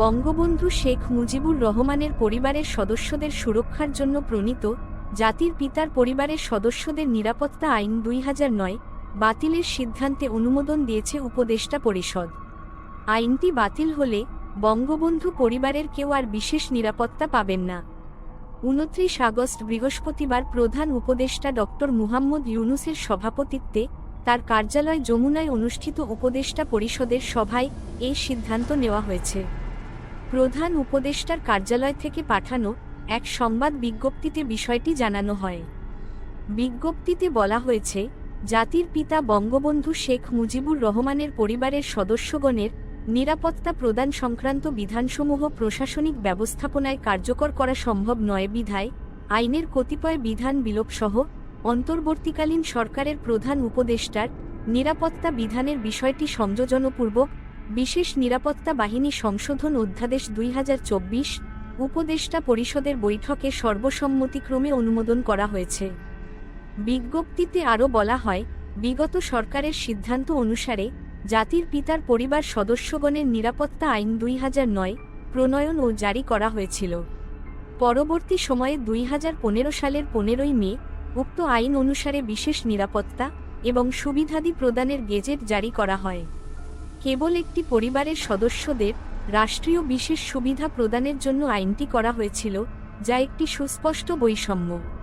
বঙ্গবন্ধু শেখ মুজিবুর রহমানের পরিবারের সদস্যদের সুরক্ষার জন্য প্রণীত জাতির পিতার পরিবারের সদস্যদের নিরাপত্তা আইন দুই বাতিলের সিদ্ধান্তে অনুমোদন দিয়েছে উপদেষ্টা পরিষদ। আইনটি বাতিল হলে বঙ্গবন্ধু পরিবারের কেউ আর বিশেষ নিরাপত্তা পাবেন না। উনত্রিশ আগস্ট বৃহস্পতিবার প্রধান উপদেষ্টা ড মুহাম্মদ ইউনুসের সভাপতিত্বে তার কার্যালয় যমুনায় অনুষ্ঠিত উপদেষ্টা পরিষদের সভায় এই সিদ্ধান্ত নেওয়া হয়েছে। প্রধান উপদেষ্টার কার্যালয় থেকে পাঠানো এক সংবাদ বিজ্ঞপ্তিতে বিষয়টি জানানো হয়। বিজ্ঞপ্তিতে বলা হয়েছে, জাতির পিতা বঙ্গবন্ধু শেখ মুজিবুর রহমানের পরিবারের সদস্যগণের নিরাপত্তা প্রদান সংক্রান্ত বিধানসমূহ প্রশাসনিক ব্যবস্থাপনায় কার্যকর করা সম্ভব নয় বিধায় আইনের কতিপয় বিধান বিলোপসহ অন্তর্বর্তীকালীন সরকারের প্রধান উপদেষ্টার নিরাপত্তা বিধানের বিষয়টি সংযোজনপূর্বক বিশেষ নিরাপত্তা বাহিনী সংশোধন অধ্যাদেশ দুই হাজার চব্বিশ উপদেষ্টা পরিষদের বৈঠকে সর্বসম্মতিক্রমে অনুমোদন করা হয়েছে। বিজ্ঞপ্তিতে আরও বলা হয়, বিগত সরকারের সিদ্ধান্ত অনুসারে জাতির পিতার পরিবার সদস্যগণের নিরাপত্তা আইন দুই প্রণয়ন ও জারি করা হয়েছিল। পরবর্তী সময়ে দুই হাজার পনেরো সালের পনেরোই মে উক্ত আইন অনুসারে বিশেষ নিরাপত্তা এবং সুবিধাদি প্রদানের গেজেট জারি করা হয়। কেবল একটি পরিবারের সদস্যদের রাষ্ট্রীয় বিশেষ সুবিধা প্রদানের জন্য আইনটি করা হয়েছিল, যা একটি সুস্পষ্ট বৈষম্য।